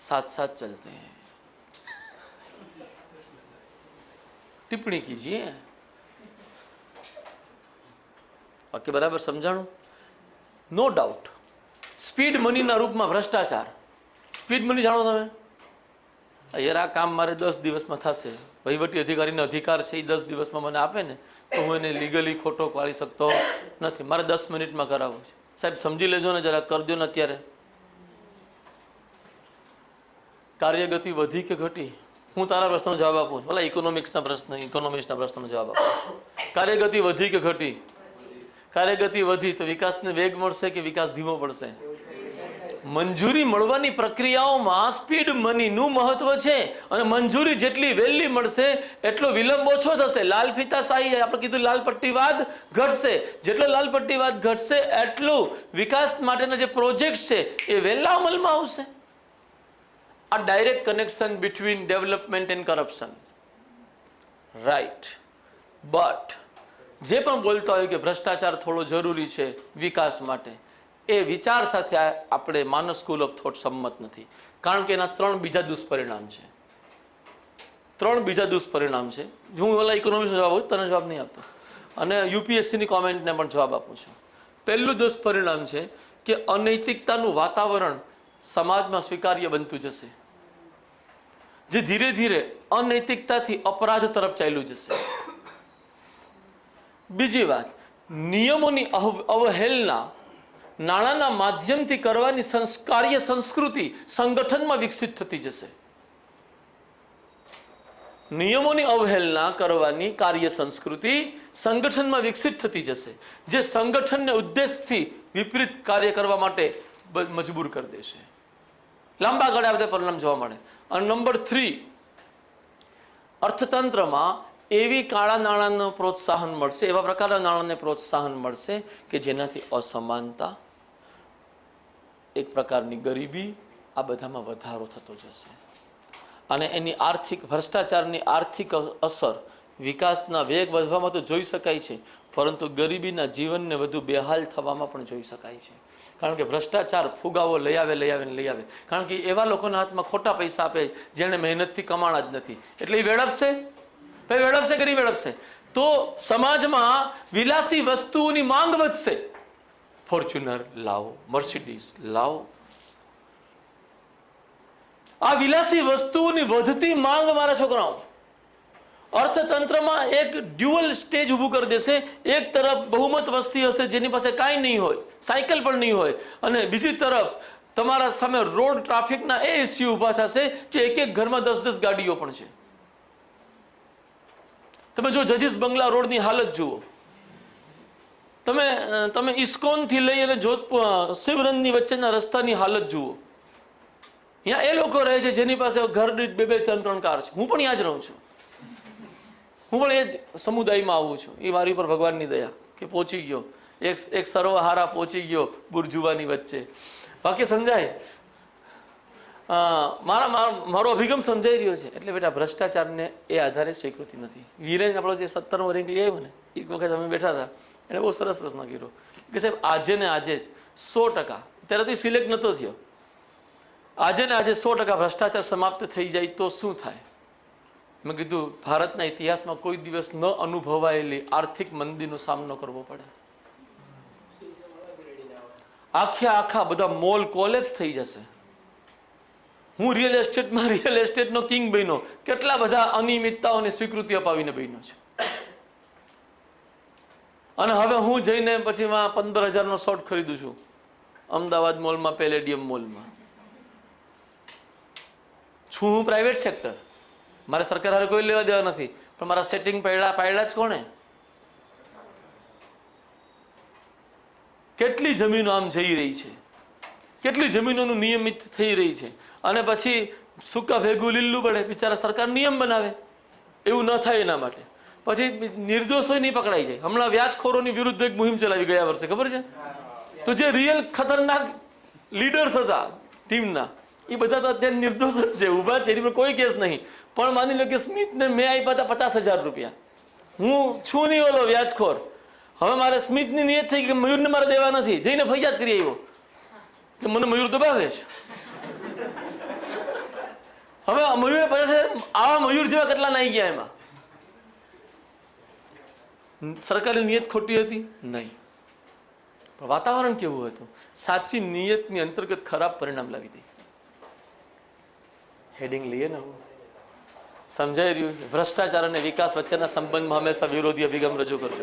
साथ साथ चलते हैं टिप्पणी कीजिए બાકી બરાબર સમજાણું નો ડાઉટ સ્પીડ મનીના રૂપમાં ભ્રષ્ટાચાર સ્પીડ મની જાણો તમે યાર આ કામ મારે દસ દિવસમાં થશે વહીવટી અધિકારીનો અધિકાર છે એ દસ દિવસમાં મને આપે ને તો હું એને લીગલી ખોટો પાડી શકતો નથી મારે દસ મિનિટમાં કરાવવું છે સાહેબ સમજી લેજો ને જરા કરજો ને અત્યારે કાર્યગતિ વધી કે ઘટી? હું તારા પ્રશ્નનો જવાબ આપું છું. ઇકોનોમિક્સના પ્રશ્ન ઇકોનોમિક્સના પ્રશ્નનો જવાબ આપું કાર્યગતિ વધી કે ઘટી? કાર્યગતિ વધી તો વિકાસને વેગ મળશે કે વિકાસ ધીમો પડશે? મંજૂરી મળવાની પ્રક્રિયાઓમાં સ્પીડ મનીનું મહત્વ છે અને મંજૂરી જેટલી વહેલી મળશે, એટલો વિલંબ ઓછો થશે. લાલ ફીતા શાહી આપણે કીધું લાલ પટ્ટીવાદ ઘટશે. જેટલો લાલ પટ્ટીવાદ ઘટશે, એટલું વિકાસ માટેના જે પ્રોજેક્ટ છે, એ વહેલા અમલમાં આવશે. આ direct connection between development and corruption right but જે પણ બોલતા હોય કે ભ્રષ્ટાચાર થોડો જરૂરી છે વિકાસ માટે, એ વિચાર સાથે આપણે માનસ સ્કૂલ ઓફ થોટ સંમત નથી. કારણ કે એના ત્રણ બીજા દુષ્પરિણામ છે. ત્રણ બીજા દુષ્પરિણામ છે. હું ઓલા ઇકોનોમિક્સનો જવાબ આપું તને જવાબ નહીં આપતો. અને યુપીએસસીની કોમેન્ટને પણ જવાબ આપું છું. પહેલું દુષ્પરિણામ છે કે અનૈતિકતાનું વાતાવરણ સમાજમાં સ્વીકાર્ય બનતું જશે. જે ધીરે ધીરે અનૈતિકતાથી અપરાધ તરફ ચાલ્યું જશે. બીજી વાત, નિયમોની અવ- અવહેલના નાણાંના માધ્યમથી કરવાની સંસ્કાર્ય સંસ્કૃતિ સંગઠનમાં વિકસિત થતી જશે. નિયમોની અવહેલના કરવાની કાર્ય સંસ્કૃતિ સંગઠનમાં વિકસિત થતી જશે, જે સંગઠનને ઉદ્દેશથી વિપરીત કાર્ય કરવા માટે મજબૂર કરી દેશે. લાંબા ગાળે આ બધા પરિણામ જોવા મળે. અને નંબર થ્રી અર્થતંત્રમાં એવી કાળા નાણાંનું પ્રોત્સાહન મળશે, એવા પ્રકારના નાણાંને પ્રોત્સાહન મળશે કે જેનાથી અસમાનતા, એક પ્રકારની ગરીબી, આ બધામાં વધારો થતો જશે. અને એની આર્થિક ભ્રષ્ટાચારની આર્થિક અસર વિકાસના વેગ વધવામાં તો જોઈ શકાય છે, પરંતુ ગરીબીના જીવનને વધુ બેહાલ થવામાં પણ જોઈ શકાય છે. કારણ કે ભ્રષ્ટાચાર ફુગાવો લઈ આવે લઈ આવે લઈ આવે. કારણ કે એવા લોકોના હાથમાં ખોટા પૈસા આપે, જેણે મહેનતથી કમાણા જ નથી. એટલે એ વેડપશે ભાઈ વેડપશે કે નહીં વેડપશે તો સમાજમાં વિલાસી વસ્તુઓની માંગ વધશે. ફોર્ચ્યુનર લાવો, મર્સિડીઝ લાવો. આ વિલાસી વસ્તુઓની વધતી માંગ મારા છોકરાઓ. અર્થતંત્રમાં એક ડ્યુઅલ સ્ટેજ ઊભું કરી દેશે. એક તરફ બહુમત વસ્તી હશે જેની પાસે કાંઈ નહીં હોય, સાયકલ પણ નહીં હોય, અને બીજી તરફ તમારા સામે રોડ ટ્રાફિકના એ ઇસ્યુ ઊભા થશે કે એક એક ઘરમાં દસ દસ ગાડીઓ પણ છે. તમે જો જજીસ બંગલા રોડની હાલત જુઓ. તમે તમે ઇસ્કોનથી લઈ અને જોધપુર શિવરંજની વચ્ચેના રસ્તાની હાલત જુઓ. ત્યાં એ લોકો રહે છે જેની પાસે ઘર દીઠ બે બે ત્રણ ત્રણ કાર છે. હું પણ જ રહું છું. હું પણ એ જ સમુદાયમાં આવું છું. એ મારી ઉપર ભગવાનની દયા કે પહોંચી ગયો. એક એક સર્વહારા પહોંચી ગયો બુરજુવાની વચ્ચે. બાકી સમજાય? મારા, મારા- અભિગમ સમજાઈ રહ્યો છે. એટલે બેટા, ભ્રષ્ટાચારને એ આધારે સ્વીકૃતિ નથી. વીરેન આપણો જે સત્તરમો રેન્ક લઈ આવ્યો ને, એક વખત અમે બેઠા હતા. એને બહુ સરસ પ્રશ્ન કર્યો કે સાહેબ, આજે ને આજે જ સો ટકા ત્યારે સિલેક્ટ નહોતો થયો. આજે ને આજે સો ટકા ભ્રષ્ટાચાર સમાપ્ત થઈ જાય તો શું થાય? મેં કીધું, ભારતના ઇતિહાસમાં કોઈ દિવસ ન અનુભવાયેલી આર્થિક મંદીનો સામનો કરવો પડે. આખે આખા બધા મોલ કોલેપ્સ થઈ જશે. હું રિયલ એસ્ટેટમાં રિયલ એસ્ટેટનો કિંગ બન્યો. કેટલા બધા અનિયમિતતાઓને સ્વીકૃતિ અપાવીને બન્યો છે. અને હવે હું જઈને પછી પંદર હજારનો શોર્ટ ખરીદું છું. અમદાવાદ મોલમાં પેલેડિયમ મોલમાં. છું હું પ્રાઇવેટ સેક્ટર મારે સરકાર હારે કોઈ લેવા દેવા નથી. પણ મારા સેટિંગ પાડ્યા પાડ્યા જ કોણે? કેટલી જમીનો આમ જઈ રહી છે? કેટલી જમીનોનું નિયમિત થઈ રહી છે? અને પછી સૂકા ભેગું લીલું પડે બિચારા સરકાર નિયમ બનાવે. એવું ન થાય એના માટે. પછી નિર્દોષો નહીં પકડાઈ જાય. હમણાં વ્યાજખોરોની વિરુદ્ધ એક મુહિમ ચલાવી ગયા વર્ષે ખબર છે? તો જે રિયલ ખતરનાક લીડર્સ હતા ટીમના એ બધા તો અત્યારે નિર્દોષ જ છે, ઊભા છે. એની પર કોઈ કેસ નહીં. પણ માની લો કે સ્મિથને મેં આપ્યા હતા પચાસ હજાર રૂપિયા. હું છું નહીં ઓલો વ્યાજખોર. હવે મારે સ્મિતની નિયત થઈ કે મયુરને મારે દેવા નથી. જઈને ફરિયાદ કરી આવ્યો. કે મને મયુર દબાવે છે. આ મયુર પચાસ આવા મયુર જેવા કેટલા નાઈ ગયા એમાં? સરકારી નિયત ખોટી હતી? નહીં. પણ વાતાવરણ કેવું હતું? સાચી નિયતની અંતર્ગત ખરાબ પરિણામ લાવી દે. હેડિંગ લઈએ ને સમજાઈ રહ્યું ભ્રષ્ટાચાર અને વિકાસ વચ્ચેના સંબંધમાં હંમેશા વિરોધી અભિગમ રજૂ કરવો.